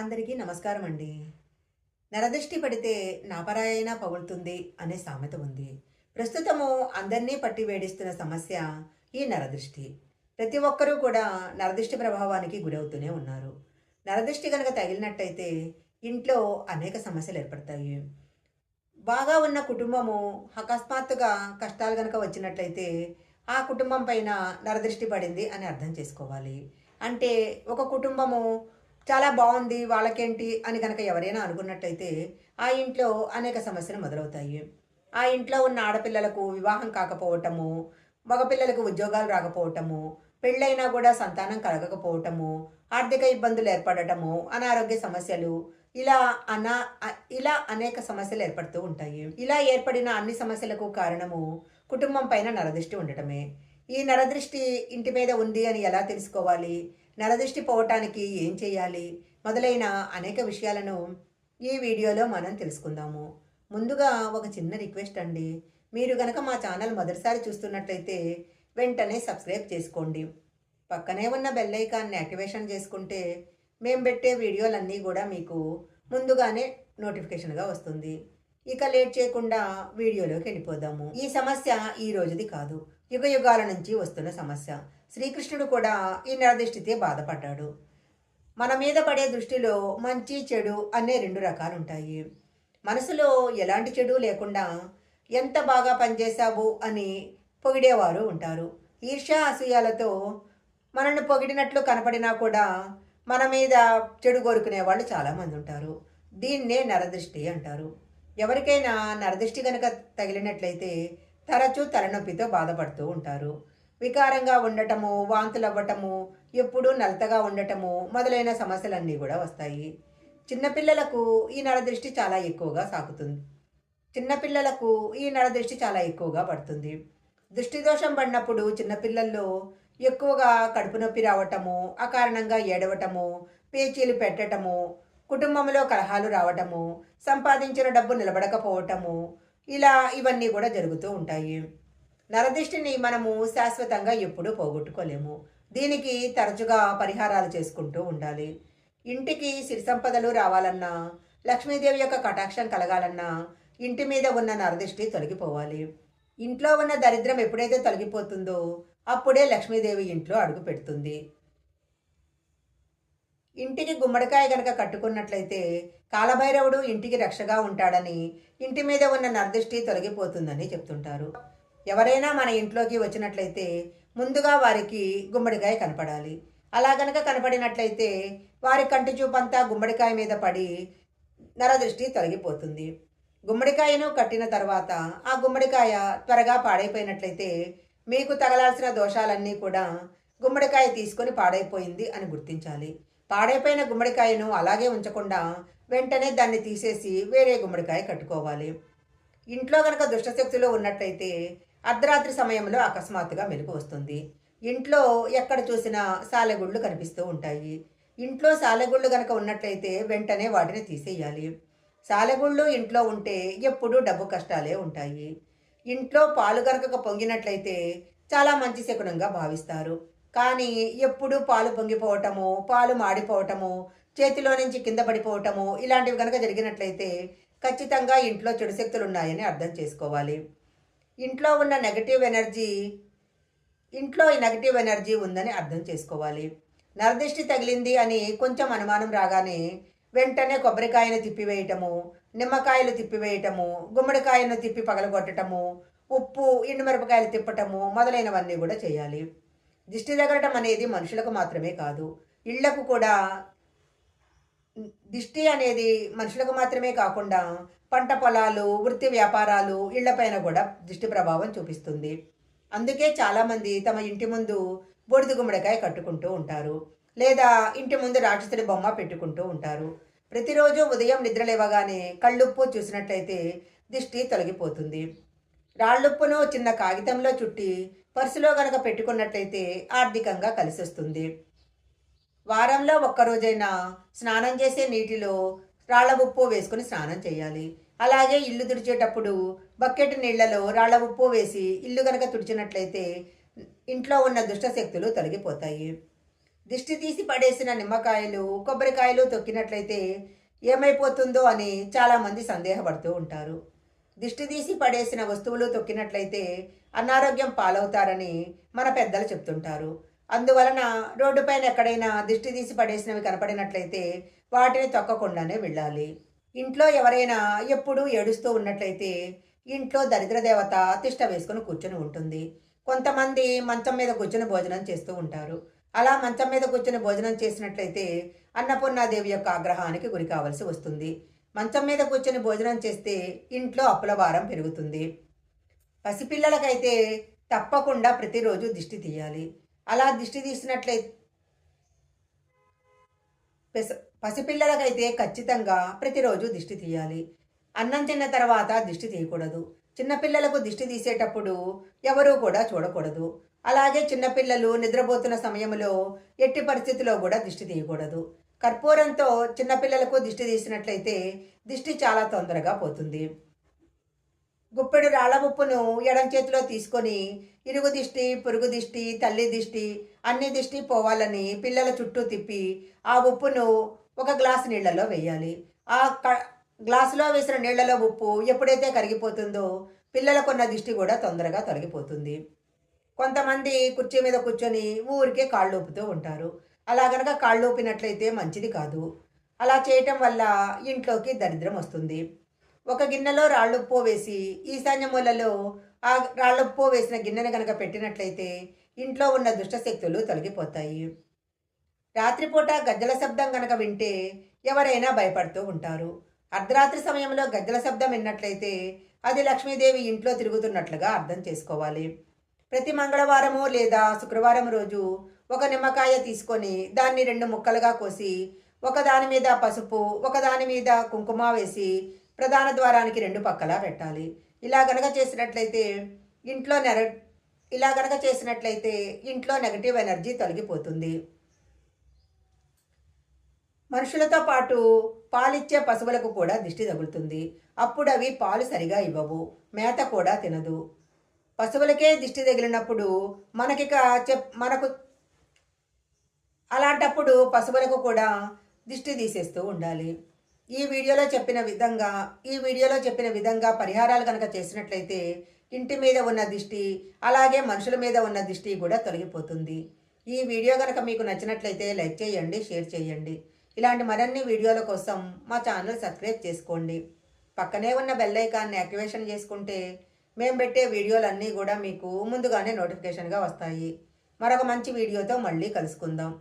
అందరికీ నమస్కారం అండి నరదృష్టి పడితే నాపరాయైనా పగులుతుంది అనే సామెత ఉంది. ప్రస్తుతము అందరినీ పట్టి వేడిస్తున్న సమస్య ఈ నరదృష్టి. ప్రతి ఒక్కరూ కూడా నరదృష్టి ప్రభావానికి గురవుతూనే ఉన్నారు. నరదృష్టి కనుక తగిలినట్టయితే ఇంట్లో అనేక సమస్యలు ఏర్పడతాయి. బాగా ఉన్న కుటుంబము అకస్మాత్తుగా కష్టాలు కనుక వచ్చినట్లయితే ఆ కుటుంబం పైన నరదృష్టి పడింది అని అర్థం చేసుకోవాలి. అంటే ఒక కుటుంబము చాలా బాగుంది వాళ్ళకేంటి అని కనుక ఎవరైనా అనుకున్నట్టయితే ఆ ఇంట్లో అనేక సమస్యలు మొదలవుతాయి. ఆ ఇంట్లో ఉన్న ఆడపిల్లలకు వివాహం కాకపోవటము మగపిల్లలకు ఉద్యోగాలు రాకపోవటము పెళ్ళైనా కూడా సంతానం కలగకపోవటము ఆర్థిక ఇబ్బందులు ఏర్పడటము అనారోగ్య సమస్యలు ఇలా అనా ఇలా అనేక సమస్యలు ఏర్పడుతూ ఉంటాయి. ఇలా ఏర్పడిన అన్ని సమస్యలకు కారణము కుటుంబం పైన నరదృష్టి ఉండటమే. ఈ నరదృష్టి ఇంటి మీద ఉంది అని ఎలా తెలుసుకోవాలి? నరదృష్టి పోవటానికి ఏం చేయాలి? మొదలైన అనేక విషయాలను ఈ వీడియోలో మనం తెలుసుకుందాము. ముందుగా ఒక చిన్న రిక్వెస్ట్ అండి. మీరు గనక మా ఛానల్ మొదటిసారి చూస్తున్నట్లయితే వెంటనే సబ్స్క్రైబ్ చేసుకోండి. పక్కనే ఉన్న బెల్ ఐకాన్ని యాక్టివేషన్ చేసుకుంటే మేము పెట్టే వీడియోలన్నీ కూడా మీకు ముందుగానే నోటిఫికేషన్గా వస్తుంది. ఇక లేట్ చేయకుండా వీడియోలోకి వెళ్ళిపోదాము. ఈ సమస్య ఈ రోజుది కాదు. యుగ యుగాల నుంచి వస్తున్న సమస్య. శ్రీకృష్ణుడు కూడా ఈ నరదృష్టితే బాధపడ్డాడు. మన మీద పడే దృష్టిలో మంచి చెడు అనే రెండు రకాలు ఉంటాయి మనసులో ఎలాంటి చెడు లేకుండా ఎంత బాగా పనిచేశావు అని పొగిడేవారు ఉంటారు. ఈర్ష్య అసూయాలతో మనల్ని పొగిడినట్లు కనపడినా కూడా మన మీద చెడు కోరుకునే వాళ్ళు చాలామంది ఉంటారు. దీన్నే నరదృష్టి అంటారు. ఎవరికైనా నరదృష్టి కనుక తగిలినట్లయితే తరచూ తలనొప్పితో బాధపడుతూ ఉంటారు. వికారంగా ఉండటము వాంతులు అవ్వటము ఎప్పుడూ నలతగా ఉండటము మొదలైన సమస్యలన్నీ కూడా వస్తాయి. చిన్నపిల్లలకు ఈ నరదృష్టి చాలా ఎక్కువగా సాగుతుంది చిన్నపిల్లలకు ఈ నరదృష్టి చాలా ఎక్కువగా పడుతుంది. దృష్టి దోషం పడినప్పుడు చిన్నపిల్లల్లో ఎక్కువగా కడుపు నొప్పి రావటము అకారణంగా ఏడవటము పేచీలు పెట్టటము కుటుంబంలో కలహాలు రావటము సంపాదించిన డబ్బు నిలబడకపోవటము ఇలా ఇవన్నీ కూడా జరుగుతూ ఉంటాయి. నరదిష్టిని మనము శాశ్వతంగా ఎప్పుడూ పోగొట్టుకోలేము. దీనికి తరచుగా పరిహారాలు చేసుకుంటూ ఉండాలి. ఇంటికి సిరి సంపదలు రావాలన్నా లక్ష్మీదేవి యొక్క కటాక్షం కలగాలన్నా ఇంటి మీద ఉన్న నరదిష్టి తొలగిపోవాలి. ఇంట్లో ఉన్న దరిద్రం ఎప్పుడైతే తొలగిపోతుందో అప్పుడే లక్ష్మీదేవి ఇంట్లో అడుగు పెడుతుంది. ఇంటికి గుమ్మడికాయ గనక కట్టుకున్నట్లయితే కాలభైరవుడు ఇంటికి రక్షగా ఉంటాడని ఇంటి మీద ఉన్న నరదృష్టి తొలగిపోతుందని చెప్తుంటారు. ఎవరైనా మన ఇంట్లోకి వచ్చినట్లయితే ముందుగా వారికి గుమ్మడికాయ కనపడాలి. అలా గనక కనపడినట్లయితే వారి కంటి చూపంతా గుమ్మడికాయ మీద పడి నరదృష్టి తొలగిపోతుంది. గుమ్మడికాయను కట్టిన తర్వాత ఆ గుమ్మడికాయ త్వరగా పాడైపోయినట్లయితే మీకు తగలాల్సిన దోషాలన్నీ కూడా గుమ్మడికాయ తీసుకొని పాడైపోయింది అని గుర్తించాలి. పాడైపోయిన గుమ్మడికాయను అలాగే ఉంచకుండా వెంటనే దాన్ని తీసేసి వేరే గుమ్మడికాయ కట్టుకోవాలి. ఇంట్లో కనుక దుష్టశక్తులు ఉన్నట్లయితే అర్ధరాత్రి సమయంలో అకస్మాత్తుగా మెలకు వస్తుంది. ఇంట్లో ఎక్కడ చూసినా సాలెగుళ్ళు కనిపిస్తూ ఉంటాయి. ఇంట్లో సాలెగుళ్ళు కనుక ఉన్నట్లయితే వెంటనే వాటిని తీసేయాలి. సాలెగుళ్ళు ఇంట్లో ఉంటే ఎప్పుడూ డబ్బు కష్టాలే ఉంటాయి. ఇంట్లో పాలు కనుక పొంగినట్లయితే చాలా మంచి శకునంగా భావిస్తారు. కానీ ఎప్పుడూ పాలు పొంగిపోవటము పాలు మాడిపోవటము చేతిలో నుంచి కింద పడిపోవటము ఇలాంటివి కనుక జరిగినట్లయితే ఖచ్చితంగా ఇంట్లో చెడు శక్తులు ఉన్నాయని అర్థం చేసుకోవాలి. ఇంట్లో ఉన్న నెగటివ్ ఎనర్జీ ఇంట్లో ఈ నెగటివ్ ఎనర్జీ ఉందని అర్థం చేసుకోవాలి. నరదిష్టి తగిలింది అని కొంచెం అనుమానం రాగానే వెంటనే కొబ్బరికాయను తిప్పివేయటము నిమ్మకాయలు తిప్పివేయటము గుమ్మడికాయను తిప్పి పగలగొట్టటము ఉప్పు ఎండుమిరపకాయలు తిప్పటము మొదలైనవన్నీ కూడా చేయాలి. దిష్టి తగలటం అనేది మనుషులకు మాత్రమే కాదు. ఇళ్ళకు కూడా దిష్టి అనేది మనుషులకు మాత్రమే కాకుండా పంట పొలాలు వృత్తి వ్యాపారాలు ఇళ్ళపైన కూడా దిష్టి ప్రభావం చూపిస్తుంది. అందుకే చాలామంది తమ ఇంటి ముందు బూడిద గుమ్మడికాయ కట్టుకుంటూ ఉంటారు. లేదా ఇంటి ముందు రాక్షసుడి బొమ్మ పెట్టుకుంటూ ఉంటారు. ప్రతిరోజు ఉదయం నిద్ర లేవగానే కళ్ళుప్పు చూసినట్లయితే దిష్టి తొలగిపోతుంది. రాళ్ళుప్పును చిన్న కాగితంలో చుట్టి పర్సులో గనక పెట్టుకున్నట్లయితే ఆర్థికంగా కలిసి వస్తుంది వారంలో ఒక్కరోజైనా స్నానం చేసే నీటిలో రాళ్ళ ఉప్పు వేసుకుని స్నానం చేయాలి. అలాగే ఇల్లు తుడిచేటప్పుడు బకెట్ నీళ్ళలో రాళ్ళ ఉప్పు వేసి ఇల్లు కనుక తుడిచినట్లయితే ఇంట్లో ఉన్న దుష్ట శక్తులు తొలగిపోతాయి. దిష్టి తీసి పడేసిన నిమ్మకాయలు కొబ్బరికాయలు తొక్కినట్లయితే ఏమైపోతుందో అని చాలామంది సందేహపడుతూ ఉంటారు. దిష్టి తీసి పడేసిన వస్తువులు తొక్కినట్లయితే అనారోగ్యం పాలవుతారని మన పెద్దలు చెప్తుంటారు. అందువలన రోడ్డుపైన ఎక్కడైనా దిష్టి తీసి పడేసినవి కనపడినట్లయితే వాటిని తొక్కకుండానే వెళ్ళాలి. ఇంట్లో ఎవరైనా ఎప్పుడూ ఏడుస్తూ ఉన్నట్లయితే ఇంట్లో దరిద్ర దేవత తిష్ట వేసుకుని కూర్చొని ఉంటుంది. కొంతమంది మంచం మీద కూర్చొని భోజనం చేస్తూ ఉంటారు. అలా మంచం మీద కూర్చొని భోజనం చేసినట్లయితే అన్నపూర్ణాదేవి యొక్క ఆగ్రహానికి గురి కావాల్సి వస్తుంది. మంచం మీద కూర్చొని భోజనం చేస్తే ఇంట్లో అప్పుల భారం పెరుగుతుంది. పసిపిల్లలకైతే తప్పకుండా ప్రతిరోజు దిష్టి తీయాలి. అలా దిష్టి తీసినట్లయితే పెస- పసిపిల్లలకైతే ఖచ్చితంగా ప్రతిరోజు దిష్టి తీయాలి. అన్నం తిన్న తర్వాత దిష్టి తీయకూడదు. చిన్నపిల్లలకు దిష్టి తీసేటప్పుడు ఎవరూ కూడా చూడకూడదు. అలాగే చిన్నపిల్లలు నిద్రపోతున్న సమయంలో ఎట్టి పరిస్థితిలో కూడా దిష్టి తీయకూడదు. కర్పూరంతో చిన్నపిల్లలకు దిష్టి తీసినట్లయితే దిష్టి చాలా తొందరగా పోతుంది. గుప్పెడు రాళ్ళ ఉప్పును ఎడం చేతిలో తీసుకొని ఇరుగు దిష్టి పొరుగు దిష్టి తల్లి దిష్టి అన్ని దిష్టి పోవాలని పిల్లల చుట్టూ తిప్పి ఆ ఉప్పును ఒక గ్లాస్ నీళ్ళలో వేయాలి. ఆ క గ్లాసులో వేసిన నీళ్ళలో ఉప్పు ఎప్పుడైతే కరిగిపోతుందో పిల్లలకున్న దిష్టి కూడా తొందరగా తొలగిపోతుంది. కొంతమంది కుర్చీ మీద కూర్చొని ఊరికే కాళ్ళు ఊపుతూ ఉంటారు. అలా గనక కాళ్ళు ఊపినట్లయితే మంచిది కాదు. అలా చేయటం వల్ల ఇంట్లోకి దరిద్రం వస్తుంది. ఒక గిన్నెలో రాళ్ళుప్పు వేసి ఈశాన్య మూలలో ఆ రాళ్ళుప్పు వేసిన గిన్నెను కనుక పెట్టినట్లయితే ఇంట్లో ఉన్న దుష్టశక్తులు తొలగిపోతాయి. రాత్రిపూట గజ్జల శబ్దం కనుక వింటే ఎవరైనా భయపడుతూ ఉంటారు. అర్ధరాత్రి సమయంలో గజ్జల శబ్దం విన్నట్లయితే అది లక్ష్మీదేవి ఇంట్లో తిరుగుతున్నట్లుగా అర్థం చేసుకోవాలి. ప్రతి మంగళవారము లేదా శుక్రవారం రోజు ఒక నిమ్మకాయ తీసుకొని దాన్ని రెండు ముక్కలుగా కోసి ఒకదాని మీద పసుపు ఒకదాని మీద కుంకుమ వేసి ప్రధాన ద్వారానికి రెండు పక్కలా పెట్టాలి. ఇలా గనక చేసినట్లయితే ఇంట్లో నెర ఇలా గనక చేసినట్లయితే ఇంట్లో నెగటివ్ ఎనర్జీ తొలగిపోతుంది. మనుషులతో పాటు పాలిచ్చే పశువులకు కూడా దిష్టి తగులుతుంది. అప్పుడు అవి పాలు సరిగా ఇవ్వవు మేత కూడా తినదు. పశువులకే దిష్టి తగిలినప్పుడు మనకిక చెప్ మనకు అలాంటప్పుడు పశువులకు కూడా దిష్టి తీసేస్తూ ఉండాలి. ఈ వీడియోలో చెప్పిన విధంగా ఈ వీడియోలో చెప్పిన విధంగా పరిహారాలు కనుక చేసినట్లయితే ఇంటి మీద ఉన్న దిష్టి అలాగే మనుషుల మీద ఉన్న దిష్టి కూడా తొలగిపోతుంది. ఈ వీడియో కనుక మీకు నచ్చినట్లయితే లైక్ చేయండి షేర్ చేయండి. ఇలాంటి మరిన్ని వీడియోల కోసం మా ఛానల్ సబ్స్క్రైబ్ చేసుకోండి. పక్కనే ఉన్న బెల్ ఐకాన్ని యాక్టివేషన్ చేసుకుంటే మేము పెట్టే వీడియోలన్నీ కూడా మీకు ముందుగానే నోటిఫికేషన్గా వస్తాయి. మరొక మంచి వీడియోతో మళ్ళీ కలుసుకుందాం.